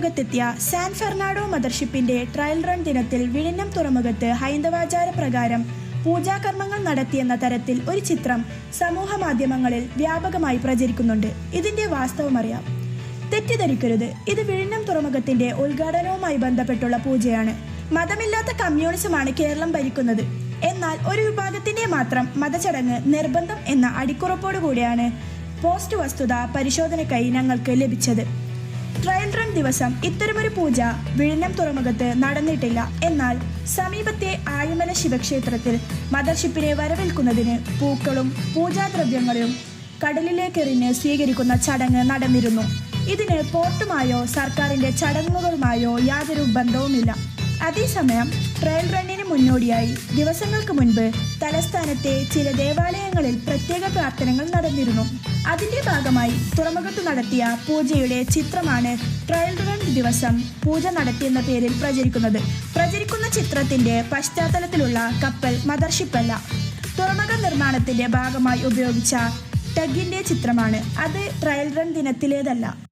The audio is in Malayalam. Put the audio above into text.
തുറമുഖത്തെത്തിയ സാൻ ഫെർണാഡോ മദർഷിപ്പിന്റെ ട്രയൽ റൺ ദിനത്തിൽ വിഴിഞ്ഞം തുറമുഖത്ത് ഹൈന്ദവാചാര പ്രകാരം പൂജാകർമ്മങ്ങൾ നടത്തിയെന്ന തരത്തിൽ ഒരു ചിത്രം സമൂഹ മാധ്യമങ്ങളിൽ വ്യാപകമായി പ്രചരിക്കുന്നുണ്ട്. ഇതിന്റെ വാസ്തവം വാസ്തവമറിയാം തെറ്റിദ്ധരിക്കരുത്. ഇത് വിഴിഞ്ഞം തുറമുഖത്തിന്റെ ഉദ്ഘാടനവുമായി ബന്ധപ്പെട്ടുള്ള പൂജയാണ്. മതമില്ലാത്ത കമ്മ്യൂണിസമാണ് കേരളം ഭരിക്കുന്നത്. എന്നാൽ ഒരു വിഭാഗത്തിന്റെ മാത്രം മതചടങ്ങ് നിർബന്ധം എന്ന അടിക്കുറപ്പോടുകൂടിയാണ് പോസ്റ്റ് വസ്തുത പരിശോധനയ്ക്കായി ഞങ്ങൾക്ക് ലഭിച്ചത്. റൺ ദിവസം ഇത്തരമൊരു പൂജ വിഴിഞ്ഞം തുറമുഖത്ത് നടന്നിട്ടില്ല. എന്നാൽ സമീപത്തെ ആഴിമല ശിവക്ഷേത്രത്തിൽ മദർഷിപ്പിനെ വരവേൽക്കുന്നതിന് പൂക്കളും പൂജാദ്രവ്യങ്ങളും കടലിലേക്കെറിഞ്ഞ് സ്വീകരിക്കുന്ന ചടങ്ങ് നടന്നിരുന്നു. ഇതിന് പോർട്ടുമായോ സർക്കാരിന്റെ ചടങ്ങുകളുമായോ യാതൊരു ബന്ധവുമില്ല. അതേസമയം ട്രയൽ റണ്ണിന് മുന്നോടിയായി. ദിവസങ്ങൾക്ക് മുൻപ് തലസ്ഥാനത്തെ ചില ദേവാലയങ്ങളിൽ പ്രത്യേക പ്രാർത്ഥനകൾ നടന്നിരുന്നു. അതിന്റെ ഭാഗമായി തുറമുഖത്ത് നടത്തിയ പൂജയുടെ ചിത്രമാണ് ട്രയൽ റൺ ദിവസം പൂജ നടത്തിയെന്ന പേരിൽ പ്രചരിക്കുന്നത്. പ്രചരിക്കുന്ന ചിത്രത്തിന്റെ പശ്ചാത്തലത്തിലുള്ള കപ്പൽ മദർഷിപ്പല്ല. തുറമുഖ നിർമ്മാണത്തിന്റെ ഭാഗമായി ഉപയോഗിച്ച ടഗിന്റെ ചിത്രമാണ്. അത് ട്രയൽ റൺ ദിനത്തിലേതല്ല.